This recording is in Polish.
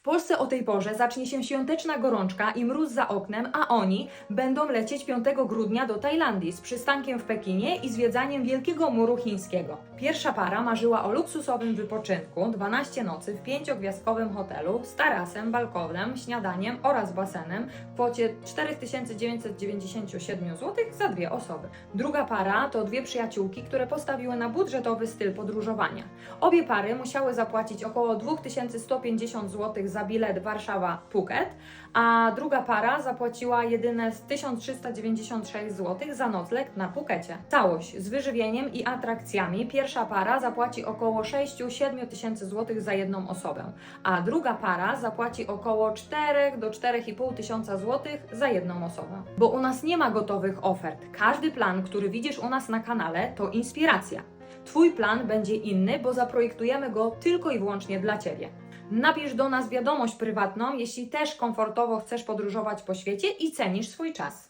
W Polsce o tej porze zacznie się świąteczna gorączka i mróz za oknem, a oni będą lecieć 5 grudnia do Tajlandii z przystankiem w Pekinie i zwiedzaniem Wielkiego Muru Chińskiego. Pierwsza para marzyła o luksusowym wypoczynku, 12 nocy w pięciogwiazdkowym hotelu z tarasem, balkonem, śniadaniem oraz basenem w kwocie 4997 zł za dwie osoby. Druga para to dwie przyjaciółki, które postawiły na budżetowy styl podróżowania. Obie pary musiały zapłacić około 2150 zł za bilet Warszawa-Phuket, a druga para zapłaciła jedyne z 1396 zł za nocleg na Phukecie. Całość z wyżywieniem i atrakcjami pierwsza para zapłaci około 6-7 tysięcy zł za jedną osobę, a druga para zapłaci około 4 do 4,5 tysiąca złotych za jedną osobę. Bo u nas nie ma gotowych ofert. Każdy plan, który widzisz u nas na kanale, to inspiracja. Twój plan będzie inny, bo zaprojektujemy go tylko i wyłącznie dla Ciebie. Napisz do nas wiadomość prywatną, jeśli też komfortowo chcesz podróżować po świecie i cenisz swój czas.